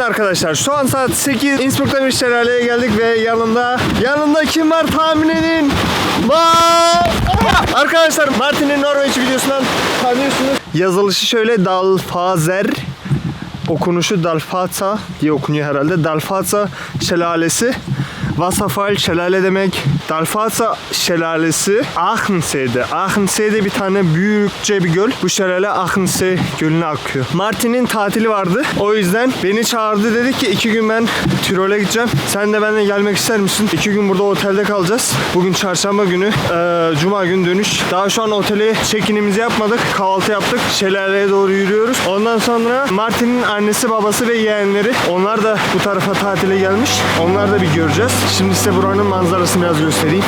arkadaşlar şu an saat 8 Innsbruck'ta bir şelaleye geldik ve yanımda yanımda kim var tahmin edin. Var. Arkadaşlar Martin'in Norveç videosundan tanıyorsunuz. Yazılışı şöyle Dalfazer okunuşu Dalfatsa diye okunuyor herhalde. Dalfatsa şelalesi. Wasserfall şelale demek. Dalfatsa şelalesi Aachensee'de. Aachensee'de bir tane büyükçe bir göl. Bu şelale Aachensee gölüne akıyor. Martin'in tatili vardı. O yüzden beni çağırdı dedi ki iki gün ben Tirol'e gideceğim. Sen de benimle gelmek ister misin? İki gün burada otelde kalacağız. Bugün çarşamba günü. eee, Cuma gün dönüş. Daha şu an otele check-in'imizi yapmadık. Kahvaltı yaptık. Şelaleye doğru yürüyoruz. Ondan sonra Martin'in annesi, babası ve yeğenleri. Onlar da bu tarafa tatile gelmiş. Onları da bir göreceğiz. Şimdi size buranın manzarasını biraz göstereyim.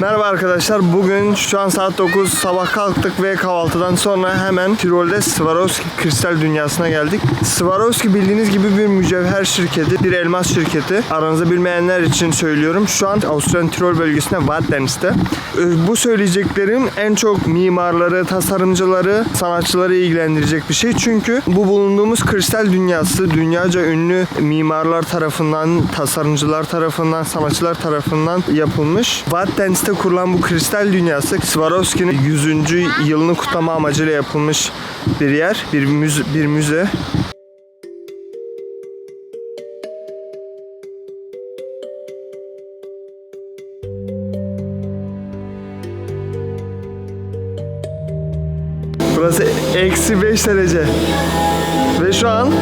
Merhaba arkadaşlar. Bugün şu an saat 9 sabah kalktık ve kahvaltıdan sonra hemen Tirol'de Swarovski kristal dünyasına geldik. Swarovski bildiğiniz gibi bir mücevher şirketi, bir elmas şirketi. Aranızda bilmeyenler için söylüyorum. Şu an Avusturya'nın Tirol bölgesinde Waddenz'te. Ee, Bu söyleyeceklerim en çok mimarları, tasarımcıları, sanatçıları ilgilendirecek bir şey. Çünkü bu bulunduğumuz kristal dünyası dünyaca ünlü mimarlar tarafından, tasarımcılar tarafından, sanatçılar tarafından yapılmış. Waddenz'te kurulan bu kristal dünyası Swarovski'nin 100. yılını kutlama amacıyla yapılmış bir yer, bir müze. Bir müze. Burası eksi 5 derece. Ve şu an